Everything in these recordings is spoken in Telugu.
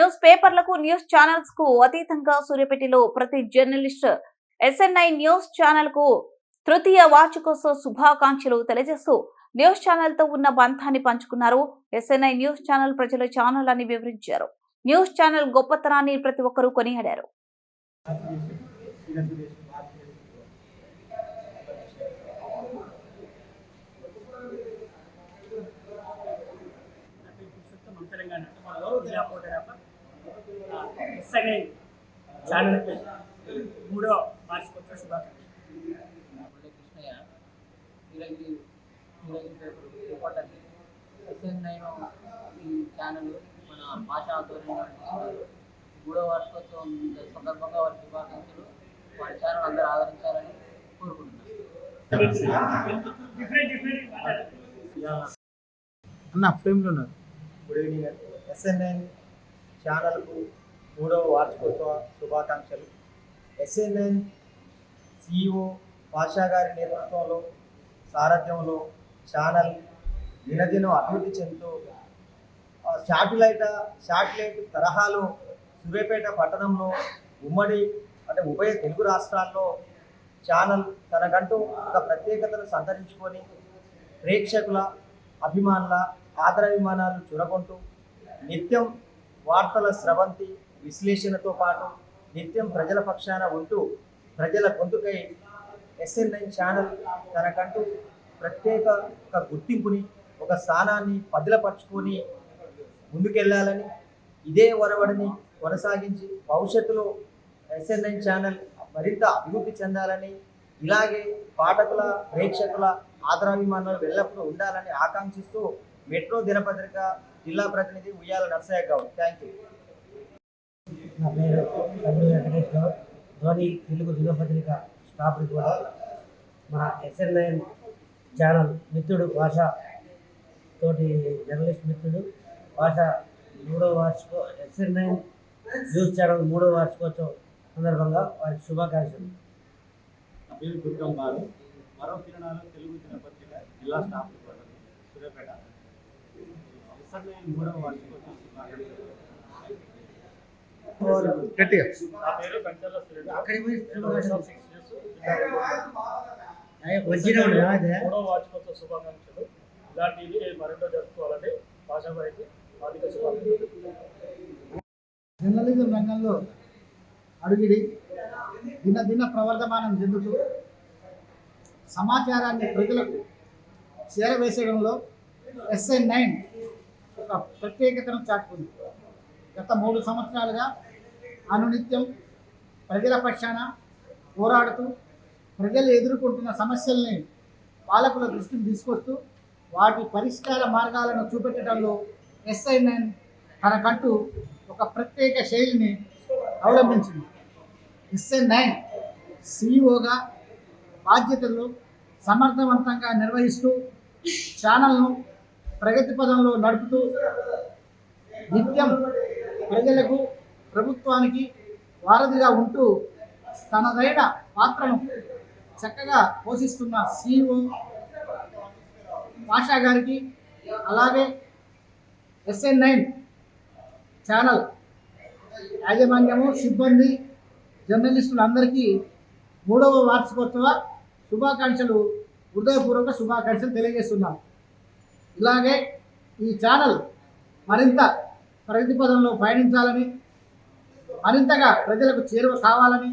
న్యూస్ పేపర్లకు న్యూస్ ఛానల్స్కు అతీతంగా సూర్యపేటలో ప్రతి జర్నలిస్ట్ ఎస్ఎన్ఐ న్యూస్ ఛానల్కు తృతీయ వార్షికోత్సవ శుభాకాంక్షలు తెలియజేస్తూ న్యూస్ ఛానల్తో ఉన్న బంధాన్ని పంచుకున్నారు ఎస్ఎన్ఐ న్యూస్ ఛానల్ ప్రజల ఛానల్ అని వివరించారు. న్యూస్ ఛానల్ గొప్పతనాన్ని ప్రతి ఒక్కరూ కొనియాడారు. మన తెలంగాణ జిల్లా ఎస్ఐ ఛానల్కి మూడో వార్షికోత్సవ శుభాకాంక్షలు. Krishnaiah Nilagiri Nilagiri paper SN nine ఈ ఛానల్ మన భాష ఆధ్వర్యంలో మూడో వార్షికోత్సవం సందర్భంగా వారి శుభాకాంక్షలు. వారి ఛానల్ అందరూ ఆదరించాలని కోరుకుంటున్నాను. అన్న ఫ్రేమ్లో ఉన్నారు. Good evening. ఎస్ఎన్ఎన్ ఛానల్కు మూడవ వార్షికోత్సవ శుభాకాంక్షలు. ఎస్ఎన్ఎన్ సిఇఓ పాషా గారి నేతృత్వంలో సారథ్యంలో ఛానల్ దినదినం అభివృద్ధి చెందుతూ శాటిలైట్ శాటిలైట్ తరహాలో సూర్యాపేట పట్టణంలో ఉమ్మడి అంటే ఉభయ తెలుగు రాష్ట్రాల్లో ఛానల్ తనకంటూ ఒక ప్రత్యేకతను సంతరించుకొని ప్రేక్షకుల అభిమానుల ఆదరాభిమానాలు చురగొంటూ నిత్యం వార్తల స్రవంతి విశ్లేషణతో పాటు నిత్యం ప్రజల పక్షాన ఉంటూ ప్రజల గొంతుకై ఎస్ఎన్ఎన్ ఛానల్ తనకంటూ ప్రత్యేక ఒక గుర్తింపుని ఒక స్థానాన్ని పదిలపరుచుకొని ముందుకెళ్ళాలని ఇదే ఒరవడిని కొనసాగించి భవిష్యత్తులో ఎస్ఎన్ఎన్ ఛానల్ మరింత అభివృద్ధి చెందాలని ఇలాగే పాఠకుల ప్రేక్షకుల ఆదరాభిమానాలు ఎల్లప్పుడూ ఉండాలని ఆకాంక్షిస్తూ మెట్రో దినపత్రిక జిల్లా ప్రతినిధి ఉయ్యాల నర్సయ్య గౌడ్. థ్యాంక్ యూ నా పేరు తమ్మి వెంకటేష్ గౌడ్ ధోని తెలుగు దినపత్రిక స్టాఫ్ రిపోర్టర్ మన ఎస్ఎన్ నైన్ ఛానల్ మిత్రుడు భాష తోటి జర్నలిస్ట్ మిత్రుడు భాష మూడో వార్షికో ఎస్ఎన్ నైన్ న్యూస్ ఛానల్ మూడో వార్షికోత్సవం సందర్భంగా వారికి శుభాకాంక్షలు. నా పేరు దుర్గం గారు మరో కిరణాలు తెలుగు దినపత్రిక జిల్లా స్టాఫ్ రిపోర్టర్ సూర్యాపేట మూడవ వార్షికోత్సవం గట్టిగా. అక్కడికి పోయి వచ్చిన వార్షికోత్సవ శుభాకాంక్షలు ఇలాంటివి మరెన్నో జరుపుకోవాలని ఆర్థిక జర్నలిజం రంగంలో అడుగిడి దినదిన ప్రవర్ధమానం చెందుతూ సమాచారాన్ని ప్రజలకు చేరవేసేయడంలో ఎస్ఐ నైన్ ఒక ప్రత్యేకతను చాటుకుంది. గత మూడు సంవత్సరాలుగా అనునిత్యం ప్రజల పక్షాన పోరాడుతూ ప్రజలు ఎదుర్కొంటున్న సమస్యల్ని పాలకుల దృష్టిని తీసుకొస్తూ వాటి పరిష్కార మార్గాలను చూపెట్టడంలో ఎస్ఐ నైన్ తనకంటూ ఒక ప్రత్యేక శైలిని అవలంబించింది. ఎస్ఎన్ నైన్ సిఇఓగా బాధ్యతలు సమర్థవంతంగా నిర్వహిస్తూ ఛానల్ను ప్రగతి పదంలో నడుపుతూ నిత్యం ప్రజలకు ప్రభుత్వానికి వారధిగా ఉంటూ తనదైన పాత్రను చక్కగా పోషిస్తున్న సిఇఓ పాషా గారికి అలాగే ఎస్ఎన్ నైన్ ఛానల్ యాజమాన్యము సిబ్బంది జర్నలిస్టులందరికీ మూడవ వార్షికోత్సవ శుభాకాంక్షలు హృదయపూర్వక శుభాకాంక్షలు తెలియజేస్తున్నాం. ఇలాగే ఈ ఛానల్ మరింత ప్రగతి పదంలో పయనించాలని మరింతగా ప్రజలకు చేరువ కావాలని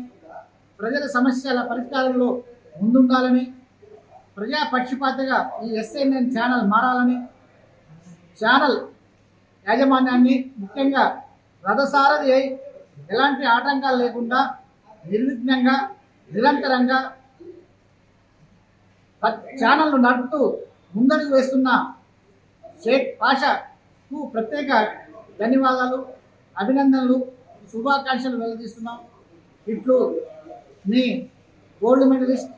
ప్రజల సమస్యల పరిష్కారంలో ముందుండాలని ప్రజా పక్షపాతగా ఈ ఎస్ఎన్ఎన్ ఛానల్ మారాలని ఛానల్ యాజమాన్యాన్ని ముఖ్యంగా రథసారథి అయి ఎలాంటి ఆటంకాలు లేకుండా నిర్విఘ్నంగా నిరంతరంగా ప- ఛానల్ను నడుపుతూ ముందడుగు వేస్తున్న షేక్ పాషాకు ప్రత్యేక ధన్యవాదాలు అభినందనలు. శుభాకాంక్షలు వెల్లడిస్తున్నాం ఇట్లు మీ gold medalist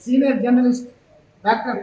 senior journalist doctor